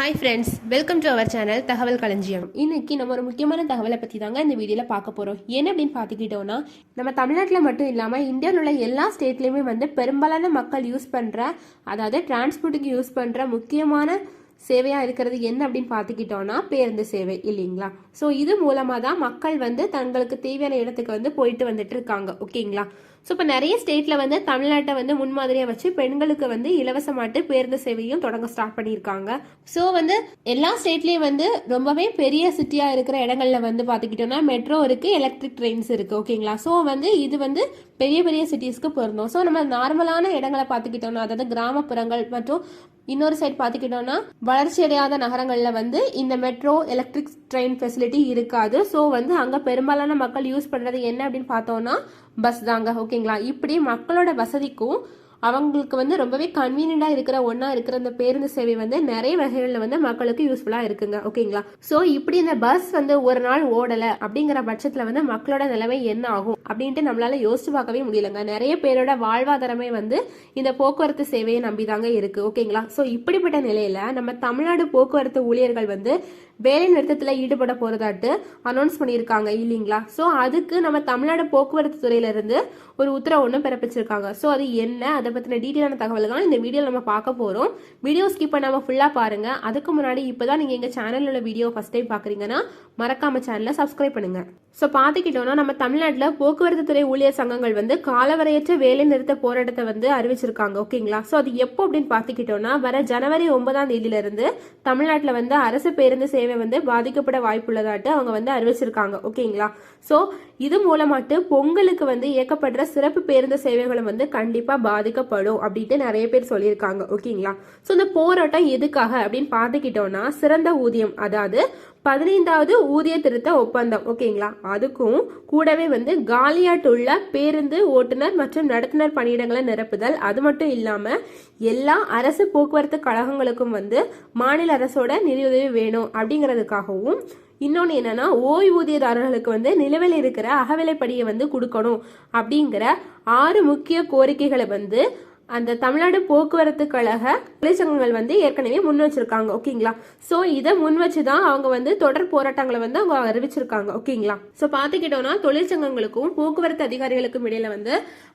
Hi friends welcome to our channel Thagaval Kalanjiyam இன்னைக்கு நம்ம ஒரு முக்கியமான தகவலை பற்றி தாங்க இந்த வீடியோவில் பார்க்க போகிறோம் என்ன அப்படின்னு பார்த்துக்கிட்டோம்னா நம்ம தமிழ்நாட்டில் மட்டும் இல்லாமல் இந்தியாவில் உள்ள எல்லா ஸ்டேட்லேயுமே வந்து பெரும்பாலான மக்கள் யூஸ் பண்ணுற அதாவது டிரான்ஸ்போர்ட்டுக்கு யூஸ் பண்ணுற முக்கியமான சேவையாக இருக்கிறது என்ன அப்படின்னு பார்த்துக்கிட்டோன்னா பேருந்து சேவை இல்லைங்களா? ஸோ இது மூலமாக தான் மக்கள் வந்து தங்களுக்கு தேவையான இடத்துக்கு வந்து போயிட்டு வந்துட்டு இருக்காங்க ஓகேங்களா? ஸோ இப்போ நிறைய ஸ்டேட்டில் வந்து தமிழ்நாட்டை வந்து முன்மாதிரியாக வச்சு பெண்களுக்கு வந்து இலவசமாட்டு பேருந்து சேவையும் தொடங்க ஸ்டார்ட் பண்ணியிருக்காங்க. ஸோ வந்து எல்லா ஸ்டேட்லேயும் வந்து ரொம்பவே பெரிய சிட்டியாக இருக்கிற இடங்களில் வந்து பார்த்துக்கிட்டோன்னா மெட்ரோ இருக்குது எலக்ட்ரிக் ட்ரெயின்ஸ் இருக்குது ஓகேங்களா? ஸோ வந்து இது வந்து பெரிய பெரிய சிட்டிஸ்க்கு பொருந்தோம். ஸோ நம்ம நார்மலான இடங்களை பார்த்துக்கிட்டோம்னா அதாவது கிராமப்புறங்கள் மற்றும் இன்னொரு சைட் பார்த்துக்கிட்டோம்னா வளர்ச்சி அடையாத நகரங்களில் வந்து இந்த மெட்ரோ எலக்ட்ரிக் ட்ரெயின் ஃபெசிலிட்டி இருக்காது. ஸோ வந்து அங்கே பெரும்பாலான மக்கள் யூஸ் பண்ணுறது என்ன அப்படின்னு பார்த்தோம்னா பஸ் தாங்க. ஓகேங்களா இப்படி மக்களோட வசதிக்கும் அவங்களுக்கு வந்து ரொம்பவே கன்வீனியண்டாக இருக்கிற ஒன்றா இருக்கிற அந்த பேருந்து சேவை வந்து நிறைய வகைகளில் வந்து மக்களுக்கு யூஸ்ஃபுல்லாக இருக்குங்க. ஓகேங்களா? ஸோ இப்படி இந்த பஸ் வந்து ஒரு நாள் ஓடலை அப்படிங்கிற பட்சத்தில் வந்து மக்களோட நிலைமை என்ன ஆகும் அப்படின்ட்டு நம்மளால யோசிச்சு பார்க்கவே முடியலங்க. நிறைய பேரோட வாழ்வாதாரமே வந்து இந்த போக்குவரத்து சேவையை நம்பி தாங்க இருக்கு. ஓகேங்களா? ஸோ இப்படிப்பட்ட நிலையில நம்ம தமிழ்நாடு போக்குவரத்து ஊழியர்கள் வந்து வேலை நிறுத்தத்தில் ஈடுபட போகிறதாட்டு அனௌன்ஸ் பண்ணியிருக்காங்க. இல்லைங்களா? ஸோ அதுக்கு நம்ம தமிழ்நாடு போக்குவரத்து துறையிலிருந்து ஒரு உத்தரவு ஒன்று பிறப்பிச்சிருக்காங்க. ஸோ அது என்ன? அதை பற்றின டீட்டெயிலான தகவல்கள் இந்த வீடியோவில் நம்ம பார்க்க போகிறோம் வீடியோ ஸ்கிப் பண்ணாமல் ஃபுல்லாக பாருங்கள் அதுக்கு முன்னாடி இப்போ தான் நீங்கள் எங்கள் சேனலில் உள்ள வீடியோ ஃபஸ்ட் டைம் பார்க்குறீங்கன்னா மறக்காம சேனலை சப்ஸ்கிரைப் பண்ணுங்கள் ஸோ பார்த்துக்கிட்டோன்னா நம்ம தமிழ்நாட்டில் போக்குவரத்து துறை ஊழியர் சங்கங்கள் வந்து காலவரையற்ற வேலை நிறுத்த போராட்டத்தை வந்து அறிவிச்சிருக்காங்க. ஓகேங்களா? ஸோ அது எப்போ அப்படின்னு பார்த்துக்கிட்டோம்னா வர ஜனவரி ஒன்பதாம் தேதியிலிருந்து தமிழ்நாட்டில் வந்து அரசு பேருந்து சேவை வந்து பாதிக்கப்பட வாய்ப்புள்ளதாட்டு அவங்க வந்து அறிவிச்சிருக்காங்க. ஓகேங்களா? ஸோ இது மூலமாட்டு பொங்கலுக்கு வந்து இயக்கப்படுற சிறப்பு பேருந்து சேவைகளும் வந்து கண்டிப்பாக பாதிக்கப்படும் அப்படின்ட்டு நிறைய பேர் சொல்லியிருக்காங்க. ஓகேங்களா? ஸோ இந்த போராட்டம் எதுக்காக அப்படின்னு பார்த்துக்கிட்டோம்னா சிறந்த ஊதியம் அதாவது பதினைந்தாவது ஊதிய திருத்த ஒப்பந்தம். ஓகேங்களா? அதுக்கும் கூடவே வந்து காலியாட்டுள்ள பேருந்து ஓட்டுநர் மற்றும் நடத்துனர் பணியிடங்களை நிரப்புதல். அது மட்டும் இல்லாம எல்லா அரசு போக்குவரத்து கழகங்களுக்கும் வந்து மாநில அரசோட நிதியுதவி வேணும் அப்படிங்கிறதுக்காகவும் இன்னொன்று என்னென்னா ஓய்வூதியதாரர்களுக்கு வந்து நிலுவையில் இருக்கிற அகவிலைப்படியை வந்து கொடுக்கணும். அப்படிங்கிற ஆறு முக்கிய கோரிக்கைகளை வந்து அந்த தமிழ்நாடு போக்குவரத்து கழக தொழிற்சங்கங்கள் வந்து ஏற்கனவே முன் வச்சிருக்காங்க ஓகேங்களா? ஸோ இதை முன் வச்சு தான் அவங்க வந்து தொடர் போராட்டங்களை வந்து அவங்க அறிவிச்சிருக்காங்க ஓகேங்களா? ஸோ பார்த்துக்கிட்டோம்னா தொழிற்சங்கங்களுக்கும் போக்குவரத்து அதிகாரிகளுக்கும் இடையில வந்து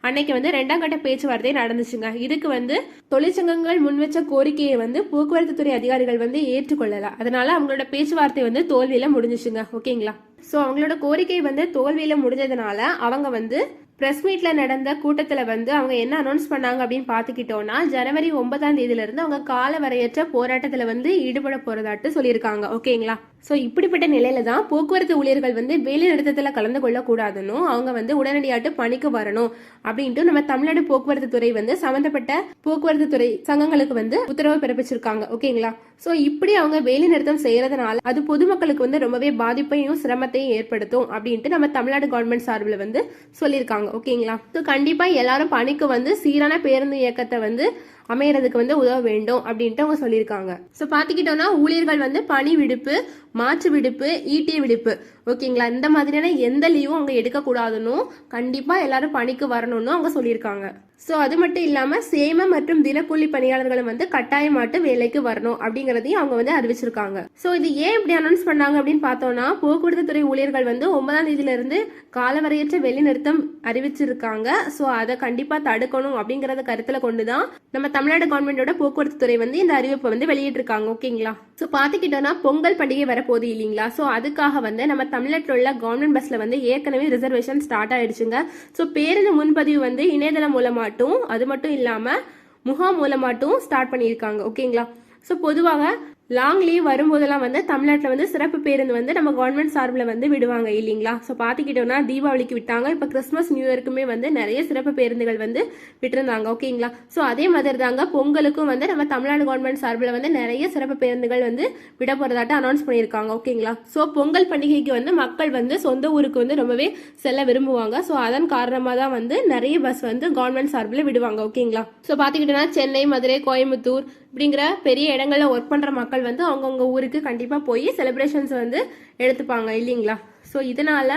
அன்னைக்கு வந்து ரெண்டாம் கட்ட பேச்சுவார்த்தை நடந்துச்சுங்க. இதுக்கு வந்து தொழிற்சங்கங்கள் முன் வச்ச கோரிக்கையை வந்து போக்குவரத்து துறை அதிகாரிகள் வந்து ஏற்றுக்கொள்ளல. அதனால அவங்களோட பேச்சுவார்த்தை வந்து தோல்வியில முடிஞ்சிச்சுங்க ஓகேங்களா? ஸோ அவங்களோட கோரிக்கை வந்து தோல்வியில முடிஞ்சதுனால அவங்க வந்து ப்ரெஸ் மீட்டில் நடந்த கூட்டத்தில் வந்து அவங்க என்ன அனௌன்ஸ் பண்ணாங்க அப்படின்னு பார்த்துக்கிட்டோன்னா ஜனவரி ஒன்பதாம் தேதியிலிருந்து அவங்க கால வரையற்ற போராட்டத்தில் வந்து ஈடுபட போகிறதாட்டு சொல்லியிருக்காங்க. ஓகேங்களா? ஸோ இப்படிப்பட்ட நிலையில தான் போக்குவரத்து ஊழியர்கள் வந்து வேலை நிறுத்தத்தில் கலந்து கொள்ளக்கூடாதுன்னு அவங்க வந்து உடனடியாட்டு பணிக்கு வரணும் அப்படின்ட்டு நம்ம தமிழ்நாடு போக்குவரத்து துறை வந்து சம்மந்தப்பட்ட போக்குவரத்து துறை சங்கங்களுக்கு வந்து உத்தரவு பிறப்பிச்சிருக்காங்க. ஓகேங்களா? ஸோ இப்படி அவங்க வேலை நிறுத்தம் செய்யறதுனால அது பொதுமக்களுக்கு வந்து ரொம்பவே பாதிப்பையும் சிரமத்தையும் ஏற்படுத்தும் அப்படின்ட்டு நம்ம தமிழ்நாடு கவர்மெண்ட் சார்பில் வந்து சொல்லியிருக்காங்க. ஓகேங்களா ஸோ கண்டிப்பா எல்லாரும் பணிக்கு வந்து சீரான பேருந்து இயக்கத்தை வந்து அமையறதுக்கு வந்து உதவ வேண்டும் அப்படின்ட்டு அவங்க சொல்லியிருக்காங்க. ஸோ பார்த்துக்கிட்டோம்னா ஊழியர்கள் வந்து பணி விடுப்பு மாற்று விடுப்பு ஈட்டிய விடுப்பு. ஓகேங்களா? இந்த மாதிரியான எந்த லீவும் அவங்க எடுக்கக்கூடாதுன்னு கண்டிப்பாக எல்லாரும் பணிக்கு வரணும்னு அவங்க சொல்லியிருக்காங்க. ஸோ அது மட்டும் இல்லாமல் சேம மற்றும் தினக்கூலி பணியாளர்களும் வந்து கட்டாயமாட்டு வேலைக்கு வரணும் அப்படிங்கிறதையும் அவங்க வந்து அறிவிச்சிருக்காங்க. ஸோ இது ஏன் இப்படி அனௌன்ஸ் பண்ணாங்க அப்படின்னு பார்த்தோம்னா போக்குவரத்து துறை ஊழியர்கள் வந்து ஒன்பதாம் தேதியிலிருந்து காலவரையற்ற வெளிநிறுத்தம் அறிவிச்சிருக்காங்க. ஸோ அதை கண்டிப்பாக தடுக்கணும் அப்படிங்கிறத கருத்தில் கொண்டு தான் நம்ம தமிழ்நாடு கவர்மெண்டோட போக்குவரத்து துறை வந்து இந்த அறிவிப்பை வந்து வெளியிட்டிருக்காங்க. ஓகேங்களா? ஸோ பார்த்துக்கிட்டோம்னா பொங்கல் பண்டிகை வரப்போகுது இல்லைங்களா? ஸோ அதுக்காக வந்து நம்ம தமிழ்நாட்டில் உள்ள கவர்மெண்ட் பஸ்ல வந்து ஏற்கனவே ரிசர்வேஷன் ஸ்டார்ட் ஆயிடுச்சுங்க. ஸோ பேருந்து முன்பதிவு வந்து இணையதளம் மூலமாட்டும் அது மட்டும் இல்லாமல் முகாம் மூலமாட்டும் ஸ்டார்ட் பண்ணியிருக்காங்க. ஓகேங்களா? ஸோ பொதுவாக லாங் லீவ் வரும்போதெல்லாம் வந்து தமிழ்நாட்டில் வந்து சிறப்பு பேருந்து வந்து நம்ம கவர்மெண்ட் சார்பில் வந்து விடுவாங்க இல்லைங்களா? ஸோ பார்த்துக்கிட்டோம்னா தீபாவளிக்கு விட்டாங்க. இப்போ கிறிஸ்மஸ் நியூ இயருக்குமே வந்து நிறைய சிறப்பு பேருந்துகள் வந்து விட்டுருந்தாங்க ஓகேங்களா? ஸோ அதே மாதிரி தாங்க பொங்கலுக்கும் வந்து நம்ம தமிழ்நாடு கவர்மெண்ட் சார்பில் வந்து நிறைய சிறப்பு பேருந்துகள் வந்து விட போகிறதாட்ட அனௌன்ஸ் பண்ணியிருக்காங்க ஓகேங்களா? ஸோ பொங்கல் பண்டிகைக்கு வந்து மக்கள் வந்து சொந்த ஊருக்கு வந்து ரொம்பவே செல்ல விரும்புவாங்க. ஸோ அதன் காரணமாக தான் வந்து நிறைய பஸ் வந்து கவர்மெண்ட் சார்பில் விடுவாங்க ஓகேங்களா? ஸோ பார்த்துக்கிட்டோன்னா சென்னை மதுரை கோயம்புத்தூர் இப்படிங்கிற பெரிய இடங்களில் ஒர்க் பண்ணுற மக்கள் வந்து அவங்கவுங்க ஊருக்கு கண்டிப்பாக போய் செலிப்ரேஷன்ஸ் வந்து எடுத்துப்பாங்க இல்லைங்களா? ஸோ இதனால்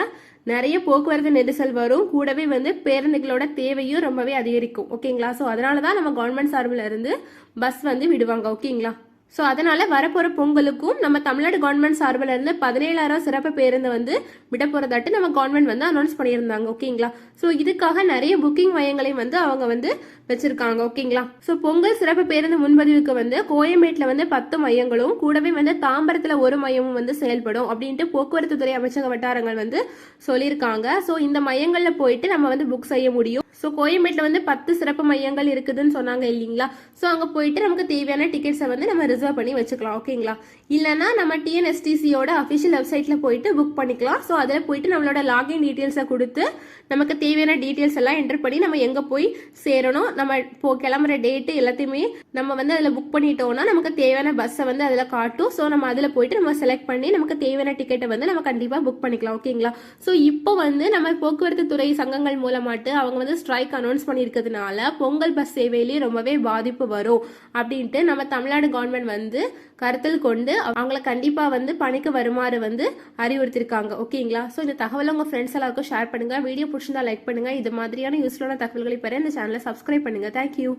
நிறைய போக்குவரத்து நெரிசல் வரும். கூடவே வந்து பேருந்துகளோட தேவையும் ரொம்பவே அதிகரிக்கும். ஓகேங்களா ஸோ அதனால தான் நம்ம கவர்மெண்ட் சார்பில் இருந்து பஸ் வந்து விடுவாங்க. ஓகேங்களா ஸோ அதனால் வரப்போகிற பொங்கலுக்கும் நம்ம தமிழ்நாடு கவர்மெண்ட் சார்பில் இருந்து பதினேழாயிரம் சிறப்பு பேருந்து வந்து விட போகிறதாட்டு நம்ம கவர்மெண்ட் வந்து அனௌன்ஸ் பண்ணியிருந்தாங்க ஓகேங்களா ஸோ இதுக்காக நிறைய புக்கிங் மையங்களையும் வந்து அவங்க வந்து வச்சுருக்காங்க ஓகேங்களா ஸோ பொங்கல் சிறப்பு பேருந்து முன்பதிவுக்கு வந்து கோயம்பேட்டில் வந்து பத்து மையங்களும் கூடவே வந்து தாம்பரத்தில் ஒரு மையமும் வந்து செயல்படும் அப்படின்ட்டு போக்குவரத்து துறை அமைச்சக வட்டாரங்கள் வந்து சொல்லியிருக்காங்க. ஸோ இந்த மையங்களில் போயிட்டு நம்ம வந்து புக் செய்ய முடியும். ஸோ கோயம்பேட்டில் வந்து பத்து சிறப்பு மையங்கள் இருக்குதுன்னு சொன்னாங்க இல்லைங்களா? ஸோ அங்கே போயிட்டு நமக்கு தேவையான டிக்கெட்ஸை வந்து நம்ம ரிசர்வ் பண்ணி வச்சுக்கலாம் ஓகேங்களா? இல்லைனா நம்ம டிஎன்எஸ்டிசியோட அஃபிஷியல் வெப்சைட்டில் போயிட்டு புக் பண்ணிக்கலாம். ஸோ அதில் போயிட்டு நம்மளோட லாகின் டீட்டெயில்ஸை கொடுத்து நமக்கு தேவையான டீட்டெயில்ஸ் எல்லாம் என்டர் பண்ணி நம்ம எங்கே போய் சேரணும் நம்ம இப்போ கிளம்புற டேட்டு எல்லாத்தையுமே நம்ம வந்து அதில் புக் பண்ணிட்டோம்னா நமக்கு தேவையான பஸ்ஸை வந்து அதில் காட்டும். ஸோ நம்ம அதில் போயிட்டு நம்ம செலக்ட் பண்ணி நமக்கு தேவையான டிக்கெட்டை வந்து நம்ம கண்டிப்பாக புக் பண்ணிக்கலாம் ஓகேங்களா? ஸோ இப்போ வந்து நம்ம போக்குவரத்து துறை சங்கங்கள் மூலமாட்டு அவங்க வந்து ஸ்ட்ரைக் அனௌன்ஸ் பண்ணியிருக்கிறதுனால பொங்கல் பஸ் சேவையிலேயே ரொம்பவே பாதிப்பு வரும் அப்படின்ட்டு நம்ம தமிழ்நாடு கவர்மெண்ட் வந்து கருத்தில் கொண்டு அவங்கள கண்டிப்பாக வந்து பணிக்கு வருமாறு வந்து அறிவுறுத்திருக்காங்க ஓகேங்களா ஸோ இந்த தகவலை உங்கள் ஃப்ரெண்ட்ஸ் எல்லாருக்கும் ஷேர் பண்ணுங்கள் வீடியோ பிடிச்சிருந்தா லைக் பண்ணுங்க. இது மாதிரியான யூஸ்ஃபுல்லான தகவல்களை பெற இந்த சேனலை சப்ஸ்கிரைப் பண்ணுங்க. தேங்க்யூ